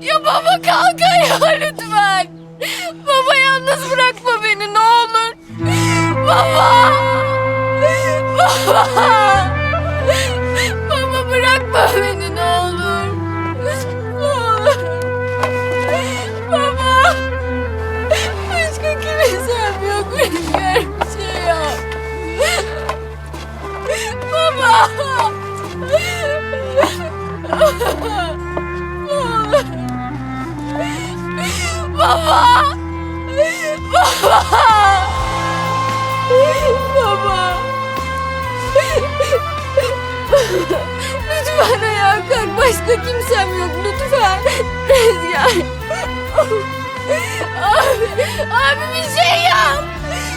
Ya baba kalk ayağa lütfen. Baba yalnız bırakma beni ne olur. Baba. Baba. Baba bırakma beni ne olur. Ne olur. Baba. Başka kimsem yok benim bir şey yok. Baba. Baba. Baba. Baba. Baba. Lütfen ayağa kalk. Başka kimsem yok. Lütfen. Rüzgar. Abi, abi bir şey yap.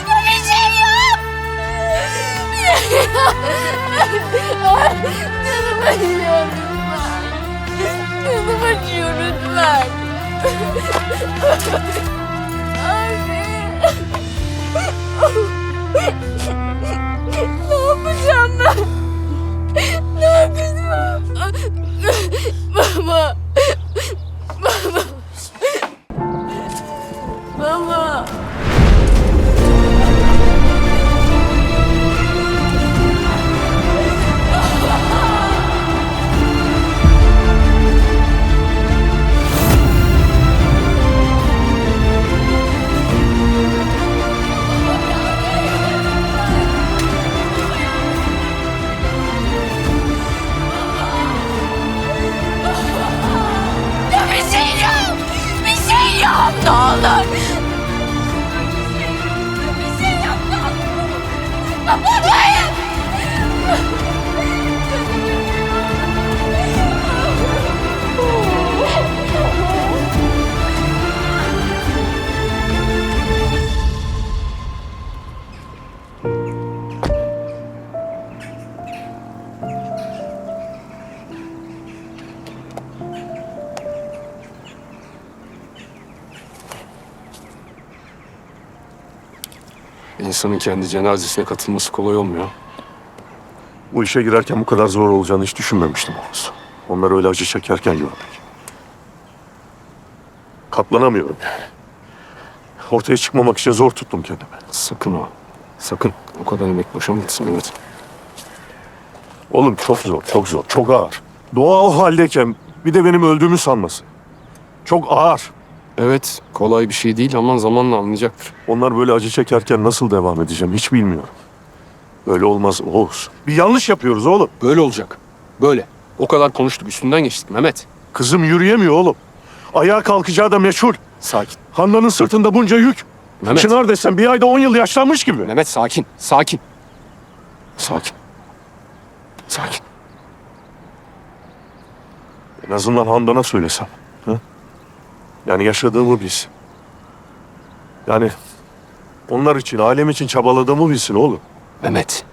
Bir şey yap. Bir şey yap. Canım acıyor Abi. Yap ne olur! Bir şey yap ne olur! Baba hayır! İnsanın kendi cenazesine katılması kolay olmuyor. Bu işe girerken bu kadar zor olacağını hiç düşünmemiştim Oğuz. Onlar öyle acı çekerken görmek. Katlanamıyorum yani. Ortaya çıkmamak için zor tuttum kendimi. Sakın o. Sakın. O kadar emek boşa mı gitsin Mehmet? Oğlum çok zor, çok zor, çok ağır. Doğa o haldeyken bir de benim öldüğümü sanması. Çok ağır. Evet, kolay bir şey değil ama zamanla anlayacaktır. Onlar böyle acı çekerken nasıl devam edeceğim hiç bilmiyorum. Böyle olmaz Oğuz. Bir yanlış yapıyoruz oğlum. Böyle olacak. Böyle. O kadar konuştuk, üstünden geçtik Mehmet. Kızım yürüyemiyor oğlum. Ayağa kalkacağı da meçhul. Sakin. Handan'ın sırtında bunca yük. Mehmet. Çınar desen bir ayda on yıl yaşlanmış gibi. Mehmet sakin, sakin. Sakin. Sakin. En azından Handan'a söylesem. Ha? Yani yaşadığımı bilsin. Yani onlar için, alem için çabaladığımı bilsin oğlum. Mehmet.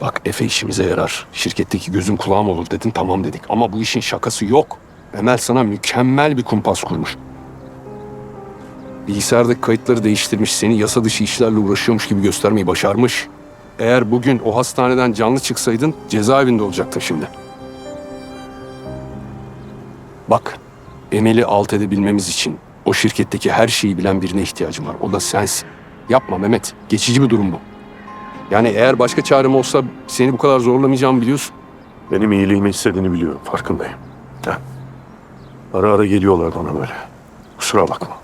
Bak Efe işimize yarar. Şirketteki gözüm kulağım olur dedin tamam dedik. Ama bu işin şakası yok. Emel sana mükemmel bir kumpas kurmuş. Bilgisayardaki kayıtları değiştirmiş. Seni yasa dışı işlerle uğraşıyormuş gibi göstermeyi başarmış. Eğer bugün o hastaneden canlı çıksaydın cezaevinde olacaktın şimdi. Bak, Emel'i alt edebilmemiz için o şirketteki her şeyi bilen birine ihtiyacım var. O da sensin. Yapma Mehmet. Geçici bir durum bu. Yani eğer başka çarem olsa seni bu kadar zorlamayacağımı biliyorsun. Benim iyiliğimi istediğini biliyorum, farkındayım. Ha? Ara ara geliyorlar bana böyle. Kusura bakma.